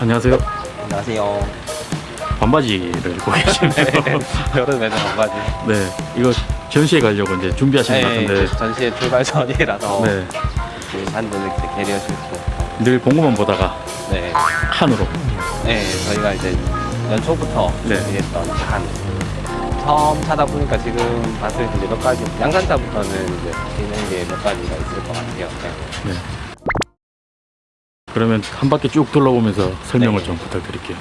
안녕하세요. 안녕하세요. 반바지를 입고 계시네요. 여름에는 반바지. 네, 이거 전시회 가려고 이제 준비하시는 것 네, 같은데, 이제 전시회 출발 전이라서 네, 한 분을 이렇게 게리어 실고. 늘 본것만 보다가 네, 칸으로. 네, 저희가 이제 연초부터 네. 준비했던 간. 처음 찾아보니까 지금 봤을 때 이제 몇 가지, 양산차부터는 이제 있는 게 몇 가지가 있을 것 같아요. 네. 네. 그러면 한 바퀴 쭉 둘러보면서 설명을 네. 좀 부탁드릴게요.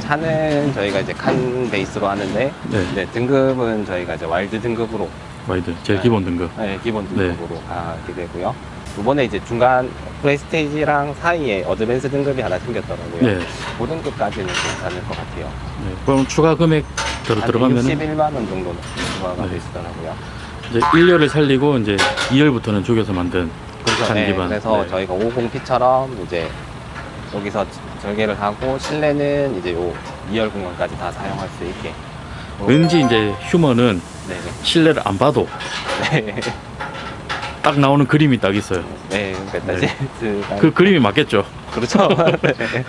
차는 저희가 이제 칸 베이스로 하는데, 네, 네, 등급은 저희가 이제 와일드 등급으로, 와이드 제일 네. 기본 등급. 네, 기본 등급으로 가게 되고요. 이번에 이제 중간 프레스테이지랑 사이에 어드밴스 등급이 하나 생겼더라고요. 네, 고등급까지는 괜찮을 것 같아요. 네. 그럼 추가 금액 들어 들어가면 61만 원 정도는 추가가 네. 돼 있더라고요. 이제 1열을 살리고 이제 2열부터는 쪼개서 만든 그래서, 간 기반. 그래서 네. 저희가 50P처럼 이제 여기서 절개를 하고 실내는 이제 요 2열 공간까지 다 사용할 수 있게. 왠지 이제 휴머는 네. 실내를 안 봐도 네. 딱 나오는 그림이 딱 있어요. 네. 그러니까 네. 그 그림이 맞겠죠? 그렇죠. 네.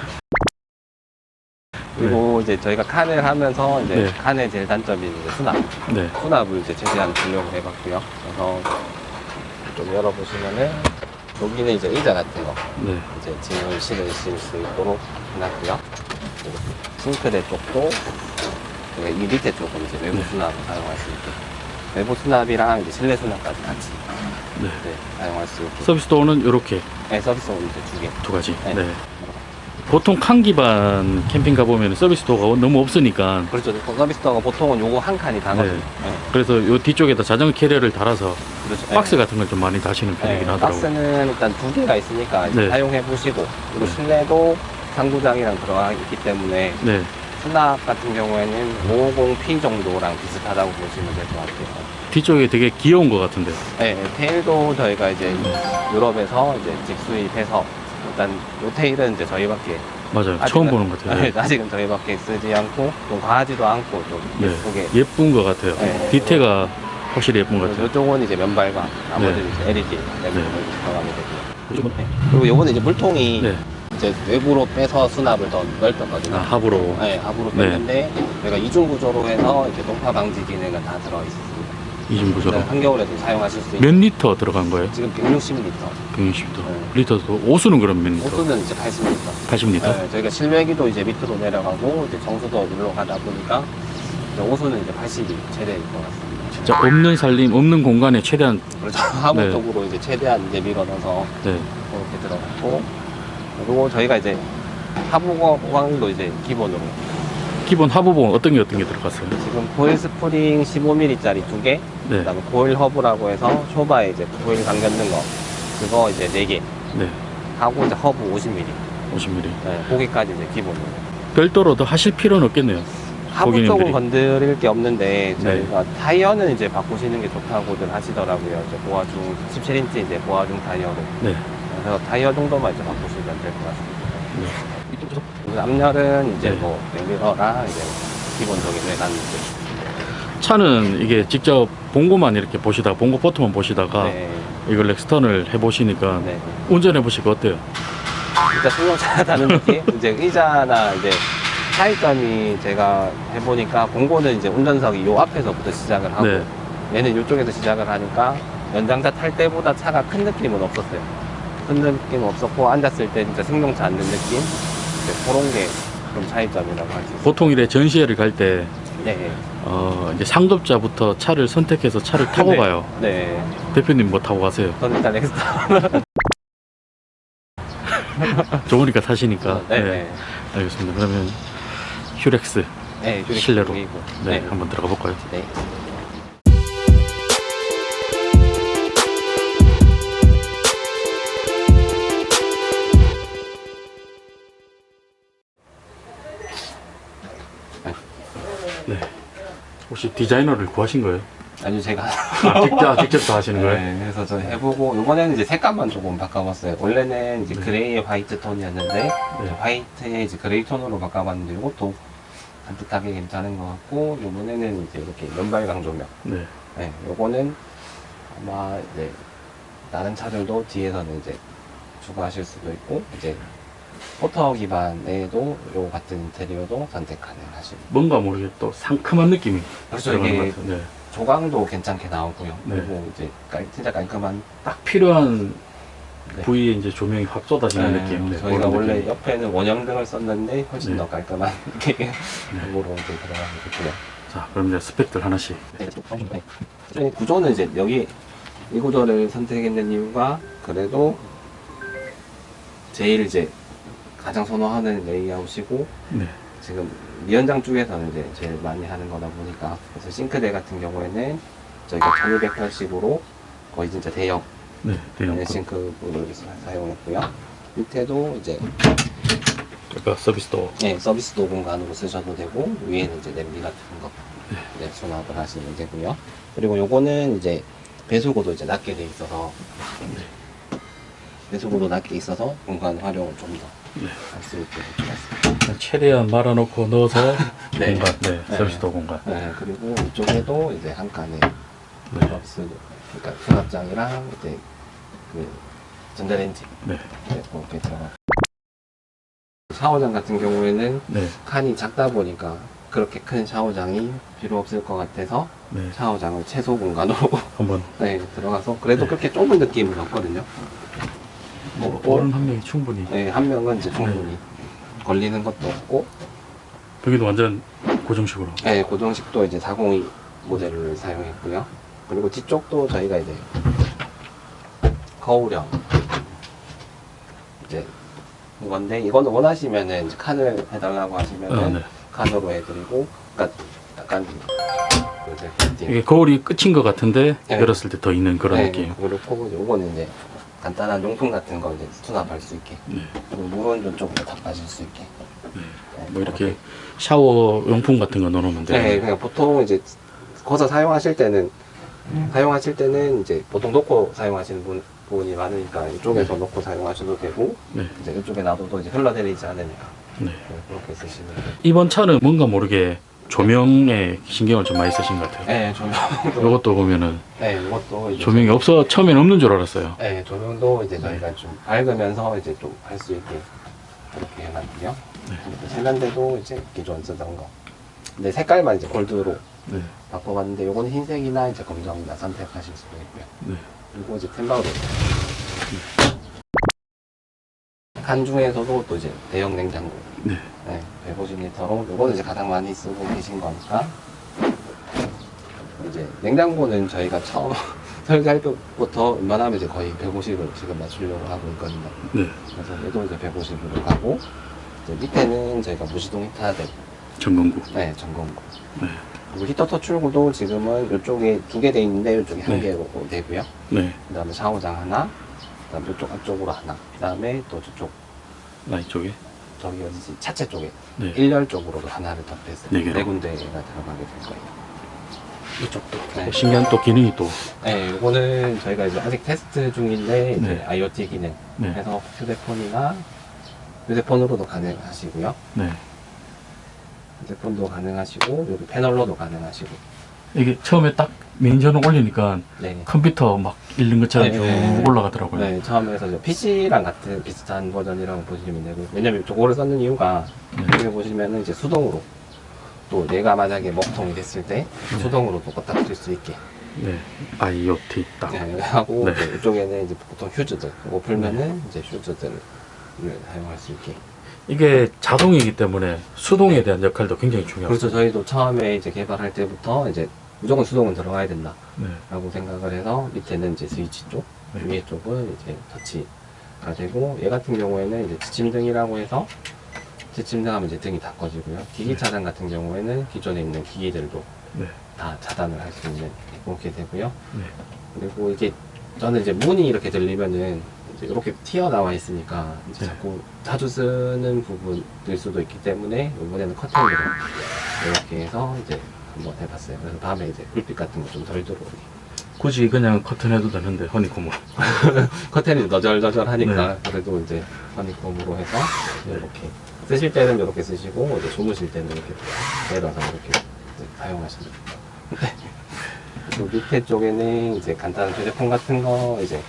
그리고 이제 저희가 칸을 하면서 이제 네. 칸의 제일 단점인 이제 수납. 네, 수납을 이제 최대한 주려고 해봤고요. 그래서 좀 열어보시면은 여기는 이제 의자 같은 거 네, 이제 짐을 실으실 수 있도록 해놨고요. 싱크대 쪽도 그이 밑에 쪽은 이제 외부 네. 수납을 사용할 수 있게 외부 수납이랑 이제 실내 수납까지 같이 네. 네, 사용할 수 있게 서비스 도어는 이렇게 네, 서비스는 이제 두 개. 두 가지. 네. 네. 보통 칸 기반 캠핑 가보면 서비스 도어가 너무 없으니까 그렇죠. 서비스 도어가 보통은 요거 한 칸이 다거든요. 네. 네. 그래서 요 뒤쪽에다 자전거 캐리어를 달아서 그렇죠. 박스 네. 같은 걸 좀 많이 다시는 편이긴 네, 하더라고요. 박스는 일단 두 개가 있으니까 이제 네. 사용해 보시고 그리고 네. 실내도 상부장이랑 들어가 있기 때문에 네, 수납 같은 경우에는 550P 정도랑 비슷하다고 보시면 될 것 같아요. 뒤쪽에 되게 귀여운 것 같은데. 네, 테일도 저희가 이제 유럽에서 이제 직수입해서 일단 요 테일은 이제 저희밖에 맞아요. 아직은- 처음 보는 것 같아요. 네, 아직은 저희밖에 쓰지 않고 좀 과하지도 않고 좀 네. 예쁘게 예쁜 것 같아요. 네. 디테가 확실히 예쁜 것 같아요. 이쪽은 이제 면발과 나머지는 네. 이제 LED 램프를 네. 들어가게 되고요. 요즘은- 네. 그리고 요거는 이제 물통이 네, 이제 외부로 빼서 수납을 더 넓혔거든요. 아, 합으로. 네, 합으로 네. 뺐는데 저희가 이중 구조로 해서 이렇게 녹화 방지 기능은 다 들어 있습니다. 이중 구조로. 네, 한겨울에도 사용하실 수몇 있는 리터 들어간 거예요? 지금 160리터, 160리터. 네. 리터도 오수는 그럼 몇 리터? 호수는 이제 80리터. 80리터? 네, 저희가 실외기도 이제 밑으로 내려가고 이제 정수도 위로 가다 보니까 이제 호수는 이제 80이 최대일 것 같습니다. 진짜 없는 살림, 없는 공간에 최대한 그렇죠. 하부 네. 쪽으로 이제 최대한 이제 밀어넣어서 네, 이렇게 들어갔고 그리고 저희가 이제 하부 공항도 이제 기본으로 기본 하부봉 어떤 게 어떤 게 들어갔어요? 지금 고일 스프링 15mm짜리 두 개, 네, 그다음에 고일 허브라고 해서 쇼바에 이제 고일 감겼는 거 그거 이제 네 개 네, 하고 이제 허브 50mm 50mm. 네, 거기까지 이제 기본으로 별도로 더 하실 필요는 없겠네요. 하부 고객님들이. 쪽은 건드릴 게 없는데 네. 저희가 타이어는 이제 바꾸시는 게 좋다고들 하시더라고요. 이제 보아중 17인치 이제 보아중 타이어로 네, 그래서 타이어 정도만 이제 바꾸시면 될 것 같습니다. 네. 앞열은 이제 네. 뭐 맥미러랑 이제 기본적인 외관 이제 차는 이게 직접 본고만 이렇게 보시다가 본고 포트만 보시다가 네, 이걸 렉스턴을 해보시니까 네. 운전해 보시고 어때요? 진짜 승용차다는 느낌? 이제 의자나 이제 차이점이 제가 해보니까 공고는 이제 운전석이 요 앞에서부터 시작을 하고 네. 얘는 이쪽에서 시작을 하니까 연장자 탈 때보다 차가 큰 느낌은 없었어요. 큰 느낌은 없었고 앉았을 때 진짜 승용차 앉는 느낌? 이제 그런 게할수 있어요. 보통 이래 전시회를 갈 때 네. 어, 이제 상급자부터 차를 선택해서 차를 타고 네. 가요. 네. 대표님 뭐 타고 가세요? 저는 일단 엑스터. 좋으니까 타시니까. 네. 네. 알겠습니다. 그러면 휴렉스 네. 실내로. 보이고. 네, 한번 들어가 볼까요? 네. 네. 혹시 디자이너를 구하신 거예요? 아니요, 제가. 아, 직접, 직접 다 하시는 거예요? 네, 그래서 저 해보고 이번에는 이제 색감만 조금 바꿔봤어요. 원래는 이제 네. 그레이에 화이트 톤이었는데 네. 화이트에 이제 그레이 톤으로 바꿔봤는데 이것도 산뜻하게 괜찮은 것 같고 이번에는 이제 이렇게 면발광 조명. 네. 네, 요거는 아마 이제 다른 차들도 뒤에서는 이제 추가하실 수도 있고 이제 포터 기반에도 요 같은 인테리어도 선택 가능하시고 뭔가 모르게 또 상큼한 느낌이 그렇죠 들어가는 이게 것 같아요. 네. 조광도 괜찮게 나오고요. 네. 그리고 이제 깔, 진짜 깔끔한 딱 필요한 네. 부위에 이제 조명이 확 쏟아지는 네, 느낌. 네, 저희가 그런 원래 느낌. 옆에는 원형등을 썼는데 훨씬 네. 더 깔끔한 느낌으로 이제 들어가고 있고요. 자, 그럼 이제 스펙들 하나씩. 저희 구조는 이제 여기 이 구조를 선택했는 이유가 그래도 제일 이제 가장 선호하는 레이아웃이고 네. 지금 미연장 쪽에서는 이제 제일 많이 하는 거다 보니까 그래서 싱크대 같은 경우에는 저희가 1280으로 거의 진짜 대형 네, 대형. 싱크부를 사용했고요. 밑에도 이제 그러니까 서비스 도. 네, 서비스 도 공간으로 쓰셔도 되고 위에는 이제 냄비 같은 거 네, 수납을 하시면 되고요. 그리고 요거는 이제 배수구도 이제 낮게 돼 있어서 배수구도 낮게 있어서 공간 활용을 좀더할수 네. 있게 해주셨습니다. 최대한 말아놓고 넣어서 네. 공간. 네, 네. 서비스도 공간. 네, 그리고 이쪽에도 이제 한 칸에 네. 서비스 그러니까 수납장이랑 이제 그 전자레인지 네. 네, 그렇게 들어가. 샤워장 같은 경우에는 네. 칸이 작다 보니까 그렇게 큰 샤워장이 필요 없을 것 같아서 네. 샤워장을 최소 공간으로 한번 네, 들어가서 그래도 네. 그렇게 좁은 느낌은 없거든요. 뭐, 어른 한 명이 충분히. 네, 한 명은 이제 충분히 걸리는 것도 없고, 여기도 완전 고정식으로. 네, 고정식도 이제 402 모델을 사용했고요. 그리고 뒤쪽도 저희가 이제 거울형 이제 이건데 이거는 원하시면은 이제 칸을 해달라고 하시면은 아, 네. 칸으로 해드리고, 그러니까 약간 이제. 이게 거울이 끝인 것 같은데 네. 열었을 때 더 있는 그런 네, 느낌. 그렇고 요거는 이제 간단한 용품 같은 거 이제 수납할 수 있게 네. 그리고 물은 이쪽으로 다 빠질 수 있게 네, 뭐 이렇게 샤워 용품 같은 거 넣어놓으면 네, 돼요. 그냥 보통 이제 거기서 사용하실 때는 사용하실 때는 이제 보통 놓고 사용하시는 분, 분이 많으니까 이쪽에서 놓고 사용하셔도 되고 네. 이제 이쪽에 놔둬도 이제 흘러내리지 않으니까 네. 네, 그렇게 쓰시면 돼요. 이번 차는 뭔가 모르게 조명에 신경을 좀 많이 쓰신 것 같아요. 네, 조명도 이것도 보면은 네, 이것도 이제 조명이 없어 처음에는 없는 줄 알았어요. 네, 조명도 이제 저희가 좀 밝으면서 이제 좀 할 수 있게 그렇게 해놨고요. 세면대도 이제 기존 쓰던 거. 근데 색깔만 이제 골드로 네. 바꿔봤는데 요거는 흰색이나 이제 검정이나 선택하실 수도 있고요. 네. 그리고 이제 템바우더. 칸 중에서도 또 이제 대형 냉장고. 네. 네, 150리터로 요거는 이제 가장 많이 쓰고 계신 거니까 이제 냉장고는 저희가 처음 설계할 때부터 웬만하면 이제 거의 150을 지금 맞추려고 하고 있거든요. 네. 그래서 얘도 이제 150으로 가고 이제 밑에는 저희가 무시동 히터대 전건구. 네 전공구 네. 그리고 히터 터출구도 지금은 이쪽에 두 개 돼 있는데 이쪽에 한 네. 개로 되고요. 네. 그 다음에 샤워장 하나, 그 다음에 이쪽 앞쪽으로 하나, 그 다음에 또 저쪽 나 이쪽에. 저기 어디지 차체 쪽에 네. 일렬 쪽으로도 하나를 더했어요. 네 개로. 네 군데가 들어가게 될 거예요. 이쪽도. 네. 신기한 또 기능이 또. 네, 이거는 저희가 이제 아직 테스트 중인데 이제 네. IoT 기능 네. 해서 휴대폰이나 휴대폰으로도 가능하시고요. 네. 휴대폰도 가능하시고 여기 패널로도 가능하시고. 이게 처음에 딱 메인 전원 올리니까 네. 컴퓨터 막 읽는 것처럼 네, 쭉 네. 올라가더라고요. 네, 처음에서 PC랑 같은 비슷한 버전이라고 보시면 되고 왜냐면 저거를 썼는 이유가 네. 여기 보시면은 이제 수동으로 또 내가 만약에 먹통이 됐을 때 네. 수동으로 또 껐다 킬수 있게 네. IoT 딱. 네, 하고 네. 이제 이쪽에는 이제 보통 휴즈들 이거 풀면은 이제 휴즈들을 사용할 수 있게 이게 자동이기 때문에 수동에 대한 역할도 굉장히 중요하죠. 그렇죠 저희도 처음에 이제 개발할 때부터 이제 무조건 수동은 들어가야 된다 라고 네. 생각을 해서 밑에는 이제 스위치 쪽 네. 위에 쪽은 이제 터치가 되고 얘 같은 경우에는 이제 지침등이라고 해서 지침등 하면 이제 등이 다 꺼지고요 기기 차단 같은 경우에는 기존에 있는 기기들도 네. 다 차단을 할 수 있는 그렇게 되고요 네. 그리고 이게 저는 이제 문이 이렇게 들리면은 이제 이렇게 튀어나와 있으니까 이제 네. 자꾸 자주 쓰는 부분일 수도 있기 때문에 이번에는 커튼으로 이렇게 해서 이제 한번 해봤어요. 그래서 밤에 이제 불빛 같은 거 좀 덜 들어오게. 굳이 그냥 커튼 해도 되는데 허니콤으로. 커튼이 너절너절하니까 네. 그래도 이제 허니콤으로 해서 이렇게 쓰실 때는 이렇게 쓰시고 이제 주무실 때는 이렇게 내려서 이렇게 사용하시면 돼요. 그리고 밑에 쪽에는 이제 간단한 휴대폰 같은 거 이제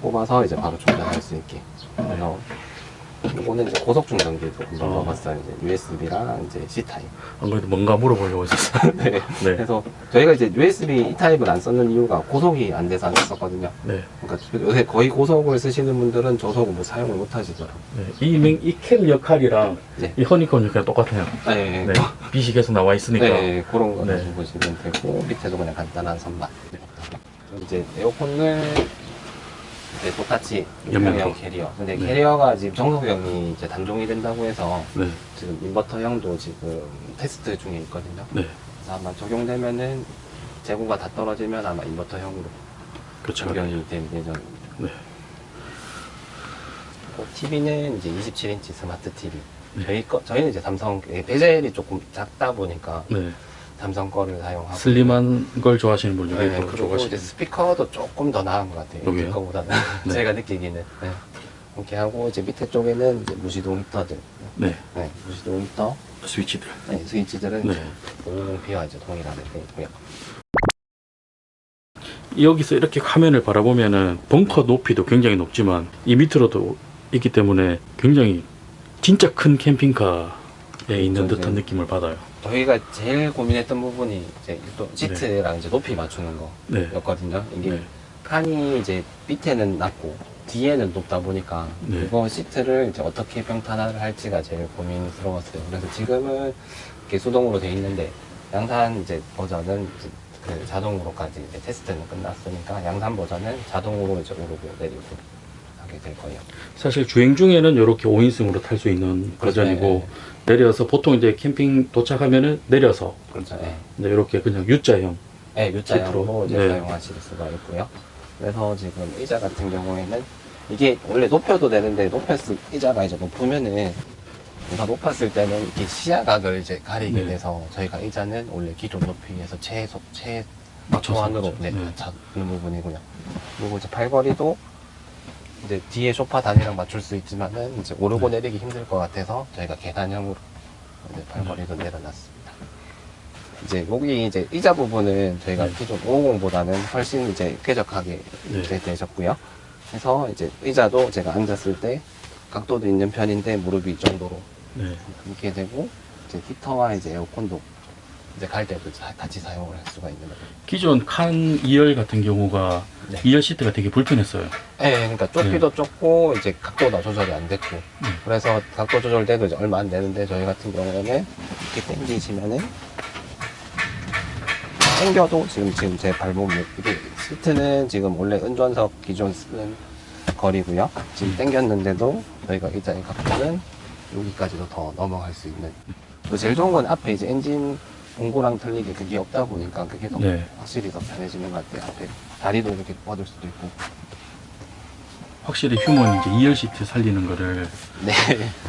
뽑아서 이제 바로 충전할 수 있게 그래서 이거는 이제 고속 충 전기도 아. 넘어갔어요. 이제 USB랑 이제 C 타입. 안 그래도 뭔가 물어보려고 했었어요. 네. 네. 그래서 저희가 이제 USB E 타입을 안 썼는 이유가 고속이 안 돼서 안 썼거든요. 네. 그러니까 요새 거의 고속을 쓰시는 분들은 저속을 뭐 사용을 못 하시더라고요. 네. 이, 맹- 이캡 역할이랑 네. 이 허니콤 역할이 똑같아요. 네. 네. 빛이 계속 나와 있으니까. 네, 그런 거 네. 보시면 되고 밑에도 그냥 간단한 선반. 이제 에어컨을 이제 똑같이 연명형. 연명형 캐리어. 근데 네. 캐리어가 지금 정석형이 이제 단종이 된다고 해서 네. 지금 인버터 형도 지금 테스트 중에 있거든요. 네. 그래서 아마 적용되면은 재고가 다 떨어지면 아마 인버터 형으로 그렇죠. 적용이 될 예정. 네. TV는 이제 27인치 스마트 TV. 네. 저희 거 저희는 이제 삼성 예, 베젤이 조금 작다 보니까 네. 삼성 거를 사용하고 슬림한 걸 좋아하시는 분 중에 네, 또 그리고 이제 스피커도 조금 더 나은 것 같아요. 제 거보다는 네. 제가 느끼기는 네. 이렇게 하고 이제 밑에 쪽에는 이제 무시동 히터들, 네. 네, 무시동 히터, 스위치들. 네, 스위치들은 네. 이제 550P와 이제 동일하게 되어 있고요. 여기서 이렇게 화면을 바라보면은 벙커 높이도 굉장히 높지만 이 밑으로도 있기 때문에 굉장히 진짜 큰 캠핑카 에 있는 듯한 네. 느낌을 받아요. 저희가 제일 고민했던 부분이 이제 또 시트랑 이제 높이 맞추는 네. 거였거든요. 이게 네. 칸이 이제 밑에는 낮고 뒤에는 높다 보니까 네. 이거 시트를 이제 어떻게 평탄화를 할지가 제일 고민스러웠어요. 그래서 지금은 이렇게 수동으로 돼 있는데 양산 이제 버전은 이제 그 자동으로까지 이제 테스트는 끝났으니까 양산 버전은 자동으로 이제 오르고 내리고 하게 될 거예요. 사실 주행 중에는 이렇게 5인승으로 탈 수 있는 버전이고 네, 내려서 보통 이제 캠핑 도착하면은 내려서 그렇죠. 네. 이제 이렇게 그냥 U자형 네, U자형으로 이제 네. 사용하실 수가 있고요. 그래서 지금 의자 같은 경우에는 이게 원래 높여도 되는데 높였을 의자가 이제 높으면은 뭔가 높았을 때는 이렇게 시야각을 이제 가리게 네. 돼서 저희가 의자는 원래 기존 높이에서 최소 최 맞춰서 맞춰서. 네, 네. 잡는 부분이고요. 그리고 이제 팔걸이도 이제 뒤에 소파 단이랑 맞출 수 있지만은 이제 오르고 네. 내리기 힘들 것 같아서 저희가 계단형으로 이제 팔걸이도 내려놨습니다. 이제 여기 이제 의자 부분은 저희가 네. 기존 550보다는 훨씬 이제 쾌적하게 네. 이제 되셨고요. 그래서 이제 의자도 제가 앉았을 때 각도도 있는 편인데 무릎이 이 정도로 네. 이렇게 되고 이제 히터와 이제 에어컨도 이제 갈 때도 자- 같이 사용을 할 수가 있는 거예요. 기존 칸 2열 같은 경우가 네. 2열 시트가 되게 불편했어요. 네, 그러니까 좁기도 좁고 이제 각도가 조절이 안 됐고 네. 그래서 각도 조절돼도 이제 얼마 안 되는데 저희 같은 경우에는 이렇게 당기시면은 당겨도 지금 지금 제 발목 이게 시트는 지금 원래 은전석 기존 쓰는 거리고요. 지금 당겼는데도 저희가 의자의 각도는 여기까지도 더 넘어갈 수 있는. 또 제일 좋은 건 앞에 이제 엔진 봉고랑 틀리게 그게 없다 보니까 그게 더 네. 확실히 더 편해지는 것 같아요. 앞에 다리도 이렇게 뻗을 수도 있고. 확실히 휴먼 이제 2열 시트 살리는 거를 네.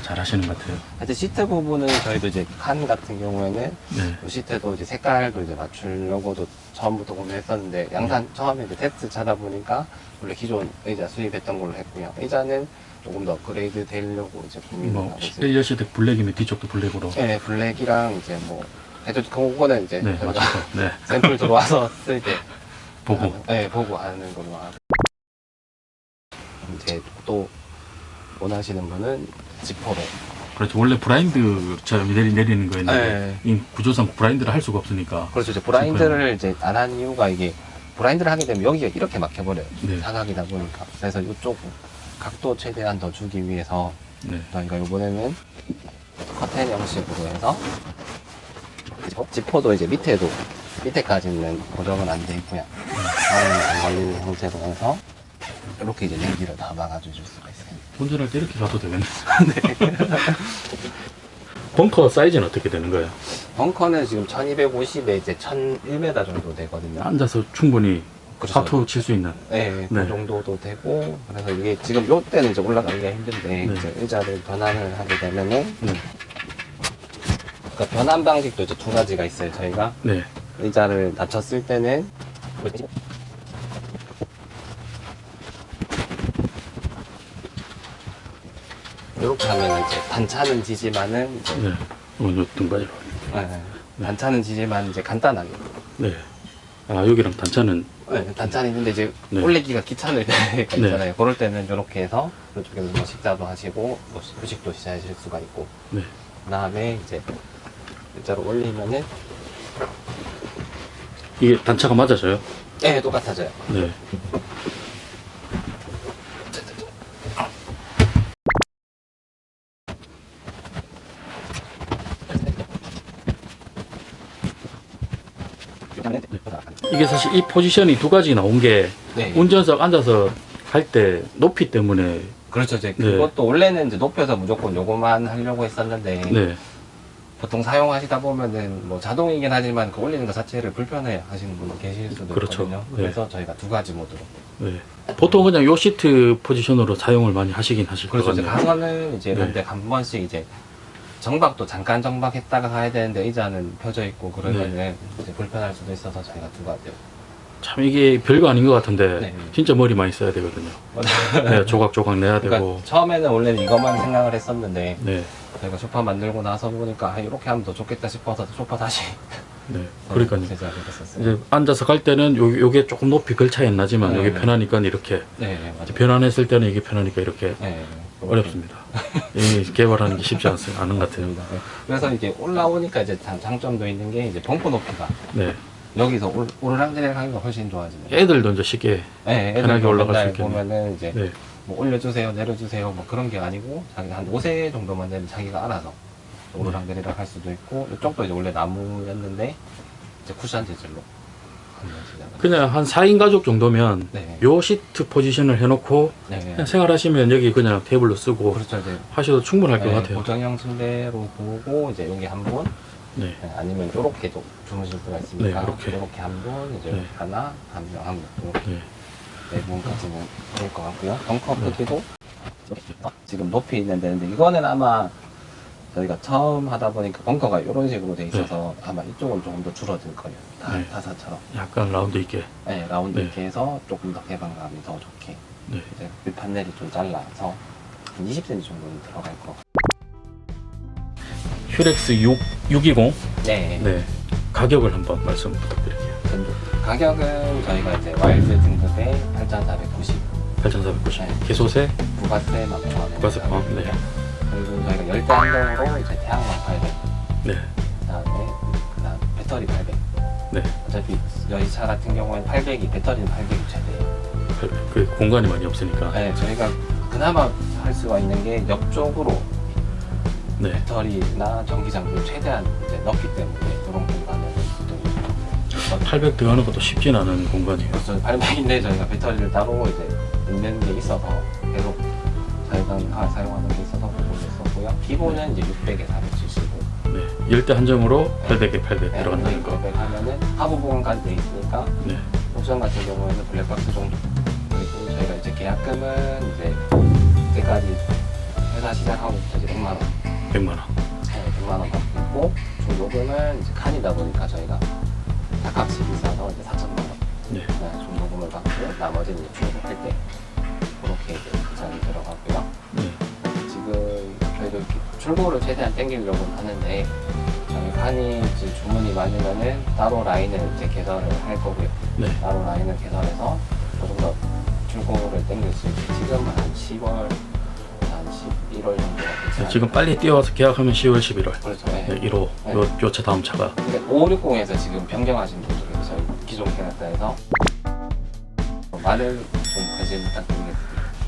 잘 하시는 것 같아요. 하여튼 시트 부분은 저희도 이제 칸 같은 경우에는 네. 이 시트도 이제 색깔도 이제 맞추려고도 처음부터 고민했었는데 양산 처음에 이제 테스트 찾아보니까 원래 기존 의자 수입했던 걸로 했고요. 의자는 조금 더 업그레이드 되려고 이제 고민을 뭐 하고 있어요. 1열 시트 블랙이면 뒤쪽도 블랙으로. 네, 블랙이랑 이제 뭐 해도 그거는 이제 네, 저희가. 네. 샘플 들어와서 쓸 때 보고. 네, 보고 하는 걸로 하고 이제 또 원하시는 분은 지퍼로 그렇죠. 원래 브라인드처럼 내리, 내리는 거였는데 네. 이 구조상 브라인드를 할 수가 없으니까. 그렇죠. 이제 브라인드를 이제 안 한 이유가 이게 브라인드를 하게 되면 여기가 이렇게 막혀버려요. 네. 사각이다 보니까. 그래서 이쪽 각도 최대한 더 주기 위해서 네. 저희가 이번에는 커튼 형식으로 해서 지퍼도 이제 밑에도 밑에까지는 고정은 안 돼 있고요. 다른 안 걸리는 형태로 해서 이렇게 이제 냉기를 다 막아주실 수가 있어요. 운전할 때 이렇게 가도 되겠네. 벙커 사이즈는 어떻게 되는 거예요? 벙커는 지금 1250에 이제 1001m 정도 되거든요. 앉아서 충분히 그렇죠. 사투 칠 수 있는. 네, 그 네. 정도도 되고 그래서 이게 지금 요 때는 이제 올라가기가 힘든데 네. 이제 의자를 변환을 하게 되면은 네. 그러니까 변환 방식도 이제 두 가지가 있어요. 저희가 네. 의자를 낮췄을 때는 이렇게 하면 이제 단차는 지지만은 이제 네. 어, 요 등받이로. 네, 단차는 지지만 이제 간단하게 네. 아 여기랑 단차는 네, 단짠 있는데 이제 네. 올리기가 귀찮을 때가 있잖아요. 그럴 때는 이렇게 해서 이쪽에서 뭐 식사도 하시고 뭐 후식도 시작하실 수가 있고 네. 그다음에 이제 일자로 올리면은 이게 단차가 맞아져요. 네 똑같아져요. 네. 이게 사실 이 포지션이 두 가지 나온 게 네. 운전석 앉아서 할 때 높이 때문에 그렇죠. 이제 네. 그것도 원래는 이제 높여서 무조건 요거만 하려고 했었는데 네. 보통 사용하시다 보면은 뭐 자동이긴 하지만 그 올리는 것 자체를 불편해 하시는 분도 계실 수도 그렇죠. 있거든요. 네. 그래서 저희가 두 가지 모드로. 네. 보통 그냥 요 시트 포지션으로 사용을 많이 하시긴 하실 그렇죠. 이제 거거든요. 가서는 이제 네. 이런데 한 번씩 이제 정박도 잠깐 정박했다가 가야 되는데 의자는 펴져 있고 그러면은 네. 이제 불편할 수도 있어서 저희가 두 가지. 참 이게 별거 아닌 것 같은데 네. 진짜 머리 많이 써야 되거든요. 네, 조각조각 내야 되고. 그러니까 처음에는 원래는 이것만 생각을 했었는데 네. 저희가 소파 만들고 나서 보니까 아, 이렇게 하면 더 좋겠다 싶어서 소파 다시 네. 그러니까요. 이제 앉아서 갈 때는 요, 요게 조금 높이 걸 차이는 나지만 네. 요게 편하니까 이렇게 네, 네, 맞아요. 변환했을 때는 이게 편하니까 이렇게 네, 어렵습니다. 이 개발하는 게 쉽지 않, 않은 것 같아요. 네. 그래서 이제 올라오니까 이제 장- 장점도 있는 게 이제 벙커 높이가 네. 여기서 올- 오르락내리락 하기가 훨씬 좋아지네요. 애들도 이제 쉽게 네, 애들 편하게 올라갈 수 맨날 있겠네요. 보면은 이제 네. 뭐 올려주세요, 내려주세요, 뭐 그런 게 아니고 자기 한 5세 정도만 되면 자기가 알아서 오르락 내리락 할 수도 있고 이쪽도 이제 원래 나무였는데 이제 쿠션 재질로. 그냥 한 4인 가족 정도면 네. 요 시트 포지션을 해놓고 네. 생활하시면 여기 그냥 테이블로 쓰고 그렇죠 이제 하셔도 충분할 것 네, 같아요. 고정형 침대로 보고 이제 여기 한 분, 네. 네, 아니면 요렇게도 주무실 수가 있으니까 네, 이렇게. 요렇게 한 분, 이제 네. 하나, 한 명, 한 분, 이렇게 네. 네 분까지는 될 것 같고요. 벙커 크기도 지금 높이 있는 데인데 이거는 아마 저희가 처음 하다 보니까 벙커가 이런 식으로 돼 있어서 아마 이쪽은 조금 더 줄어들 거예요. 다, 네. 타사처럼. 약간 라운드 있게. 네, 라운드 네. 이렇게 해서 조금 더 개방감이 더 좋게. 네. 이제 밑 판넬이 좀 잘라서 한 20cm 정도는 들어갈 것 같아요. 휴렉스 6, 620. 네. 네. 가격을 한번 말씀 부탁드릴게요. 전부. 가격은 저희가 이제 와일드 등급에 8,490 8,490. 네. 개소세, 부가세 맘초원 부가세 포함. 네. 그리고 저희가 열대 한정으로 이제 태양광 800 네. 그다음에 그다음 배터리 800 네. 어차피 여기 차 같은 경우에는 800이 배터리는 800이 최대예요 그 공간이 많이 없으니까. 네, 저희가 그나마 할 수가 있는 게 옆쪽으로 네. 배터리나 전기 장비를 최대한 이제 넣기 때문에 그런 800 들어가는 것도 쉽진 않은 공간이에요. 그래서 800인데 저희가 배터리를 따로 이제 있는 게 있어서 계속 저희가 사용하는 게 있어서 그걸 했었고요 기본은 이제 600에 475 네. 열대 한정으로 800에 800 들어간다는 거. 800 하면은 하부 부분까지 돼 있으니까 네. 옵션 같은 경우에는 블랙박스 정도 그리고 저희가 이제 계약금은 이제 이때까지 회사 시작하고부터 이제 100만 원 100만 원. 네, 100만 원 받고 있고 중도금은 이제 칸이다 보니까 저희가 다 값이 비싸서 이제 4천만 원 네. 네, 중도금을 받고 나머지는 이제 출고할 때 그렇게 이제 계산이 들어가고요 네. 지금 저희도 이렇게 출고를 최대한 땡기려고 하는데 저희 칸이 이제 주문이 많으면은 따로 라인을 이제 개설을 할 거고요 네. 따로 라인을 개설해서 조금 더 출고를 땡길 수 있게 지금 한 10월 한 11월 정도가 네, 지금 빨리 뛰어와서 계약하면 10월, 11월. 그렇죠 네. 네, 1호. 네. 요, 요차 다음 차가. 근데 5560에서 지금 변경하신 분들이 저희 기존 계약자에서 많은 좀 관심 부탁드리겠습니다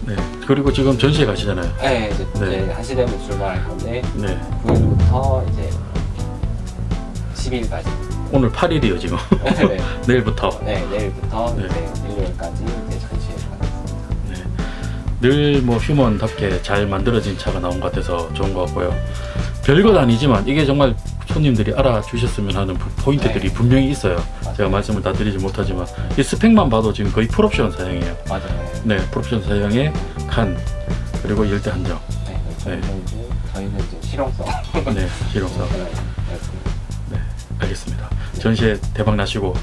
네. 그리고 지금 전시회 가시잖아요. 네 이제, 네. 이제 한시되면 출발할 건데 네. 9일부터 이제 10일까지 오늘 8일이에요, 지금. 네, 내일부터. 네 내일부터 네. 이제 일요일까지 이제 네. 늘 뭐 휴먼답게 잘 만들어진 차가 나온 것 같아서 좋은 것 같고요. 별것 아니지만 이게 정말 손님들이 알아주셨으면 하는 부- 포인트들이 네. 분명히 있어요. 맞아요. 제가 말씀을 다 드리지 못하지만 이 스펙만 봐도 지금 거의 풀옵션 사양이에요. 맞아요 네, 풀옵션 사양의 칸 그리고 열대 한정. 네, 저희는 이제 저희는 이제 실용성 네, 실용성. 네. 네, 알겠습니다. 전시회 대박 나시고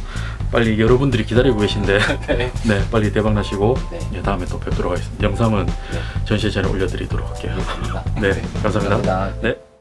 빨리 여러분들이 기다리고 계신데 네. 네, 빨리 대박 나시고 네. 예, 다음에 또 뵙도록 하겠습니다. 영상은 네. 전시회 전에 올려드리도록 할게요. 알겠습니다. 네, 감사합니다. 감사합니다. 네.